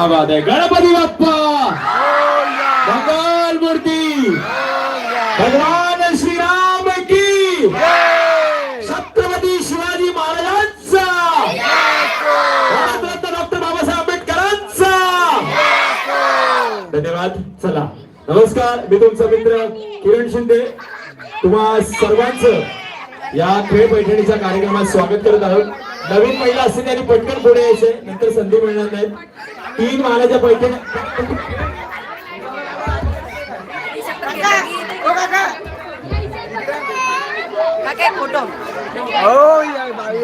क्या बात आहे गणपती बाप्पा मंगल मूर्ती! भगवान श्रीराम की! छत्रपती शिवाजी महाराजांचा! डॉक्टर बाबासाहेब आंबेडकरांचा! धन्यवाद. चला. नमस्कार. मी तुमचा मित्र किरण शिंदे. तुम्हा सर्वांचं या खेळ पैठणीच्या कार्यक्रमात स्वागत करत आहोत. नवीन महिला असते त्यांनी पटकन पुढे यायचे. नंतर संधी मिळणार नाही तीन मानाच्या पैठणी काय फोटो हो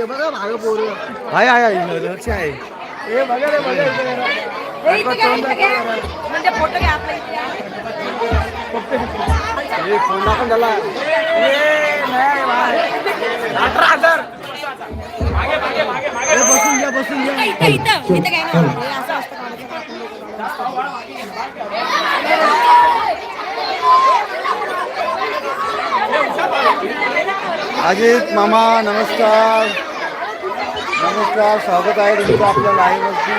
बघा मागं पोरं. आहे आहे लक्ष आहे हे बघा रे बघा इथे झाला अठरा हजार बसून घ्या बसून घ्या इथं इथं इथं काय नाही हे असं असतं काढायचं. अजित मामा नमस्कार. नमस्कार स्वागत आहे तुमचं आपल्या लाईव्हवरती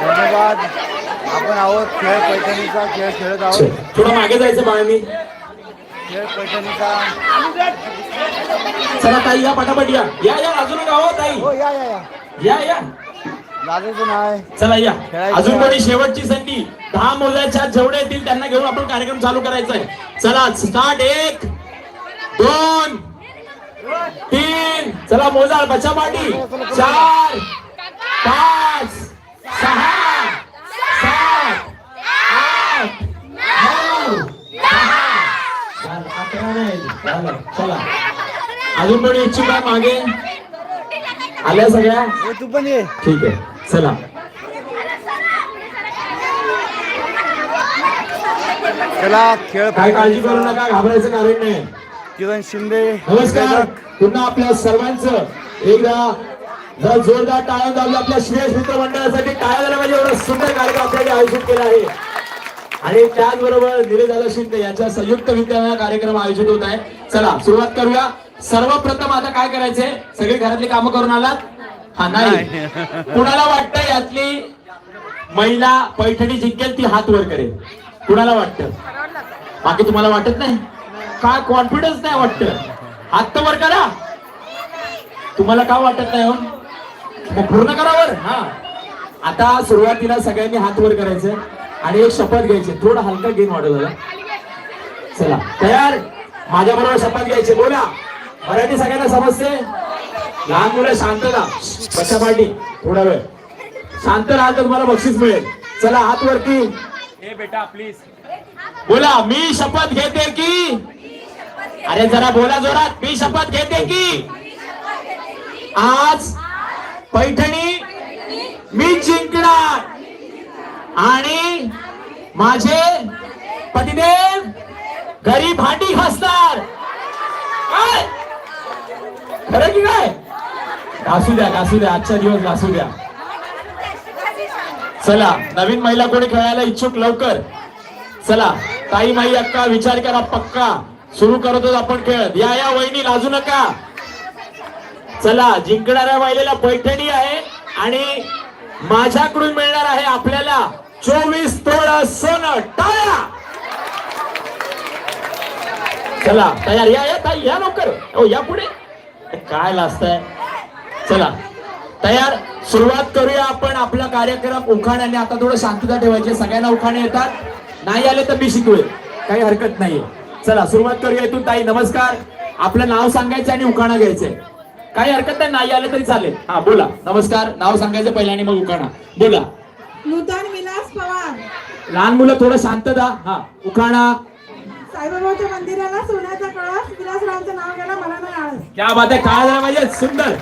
धन्यवाद. आपण आहोत खेळ पैठणीचा खेळ खेळत आहोत. थोडं मागे जायचं बाळांनी. खेळ पैठणीचा. चला ताई या पटापट या. या या अजून गाव ताई. हो या या या. या या. लाजायचं नाही चला या. खेळायचं. अजून कोणी शेवटची संधी? दहा मोजाच्या जेवढे येतील त्यांना घेऊन आपण कार्यक्रम चालू करायचा आहे चला स्टार्ट एक दोन तीन चला मोजा बचा पाटी चार पाच सहा सात आठ नऊ दहा. झालं, अकरा नाही. झालं, चला. अजून कोणी इच्छुक आहे मागे? आल्या सगळ्या? तू पण ये. ठीक आहे. चला. चला खेळ काय काळजी करू नका घाबरायचं कारण नाही. किरण शिंदे नमस्कार. पुन्हा आपल्या सर्वांचं एकदा जरा जोरदार टाळ्या दाबल्या आपल्या श्रेयस मित्र मंडळासाठी. टाळ्या झाल्या पाहिजे एवढा सुंदर कार्यक्रम आपल्याला आयोजित केला आहे. आणि त्याचबरोबर निलेश शिंदे यांच्या संयुक्त विद्यालय कार्यक्रम आयोजित होत आहे. चला सुरुवात करूया. सर्वप्रथम आता काय करायचंय? सगळी घरातली कामं करून आलात? हा नाही. कुणाला वाटतं यातली महिला पैठणी जिंकेल ती हात वर करेल? कुणाला वाटतं? बाकी तुम्हाला वाटत नाही? काय कॉन्फिडन्स नाही वाटत? हात वर करा. तुम्हाला का वाटत नाही हो? मग पूर्ण करावर हा. आता सुरुवातीला सगळ्यांनी हात वर करायचं आणि एक शपथ घ्यायची. थोडं हलका गेम वाढव झाला चला. तयार? माझ्या बरोबर शपथ घ्यायची. बोला. मराठी सगळ्यांना समजते? लहान मुलं शांत राहा. पार्टी. थोडा वेळ. शांत राहा तर तुम्हाला बक्षीस मिळेल. चला हात वरती. बोला मी शपथ घेते की अरे जरा बोला जोरात. मी शपथ घेते की आज पैठणी मी जिंकणार. आणि माझे पतिदेव घरी भांडी घासणार काय? खरं की काय? घासू द्या घासू द्या. आजचा दिवस घासू द्या. चला नवीन महिला कोणी खेळायला इच्छुक? लवकर. चला ताई माई अक्का विचार करा पक्का. सुरू करतोच आपण खेळत या या वहिनी लाजू नका. चला जिंकणाऱ्या महिलेला पैठणी आहे आणि माझ्याकडून मिळणार आहे आपल्याला चोवीस तोडा सोनं. टाळ्या! चला तयार. या या ताई या लवकर. ओ या पुढे. काय लाजताय? चला तयार. सुरुवात करूया आपण आपला कार्यक्रम. उखाण्याने आता थोडं शांतता ठेवायची सगळ्यांना उखाणे येतात. नाही आले तर मी शिकवेल. काही हरकत नाहीये. चला सुरुवात करूया इथून. ताई नमस्कार. आपलं नाव सांगायचं आणि उखाणा घ्यायचंय. काही हरकत नाही नाही आले तरी चालेल. हा बोला. नमस्कार. नाव सांगायचं पहिल्या आणि मग उखाणा. बोला. नूतन विलास पवार. लहान मुलं थोडं शांतता हा उखाणा. साईबाबाच्या मंदिराला सोन्याचा कळस विलासरावांचं नाव घ्यायला मला नाही आळस. क्या बात आहे. काय झालं पाहिजे. सुंदर.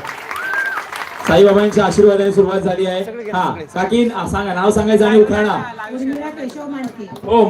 साईबाबांच्या आशीर्वादाने सुरुवात झाली आहे. हा काकी सांगा नाव सांगायचं आणि उखाणा. उर्मिला केशव मांडके. हो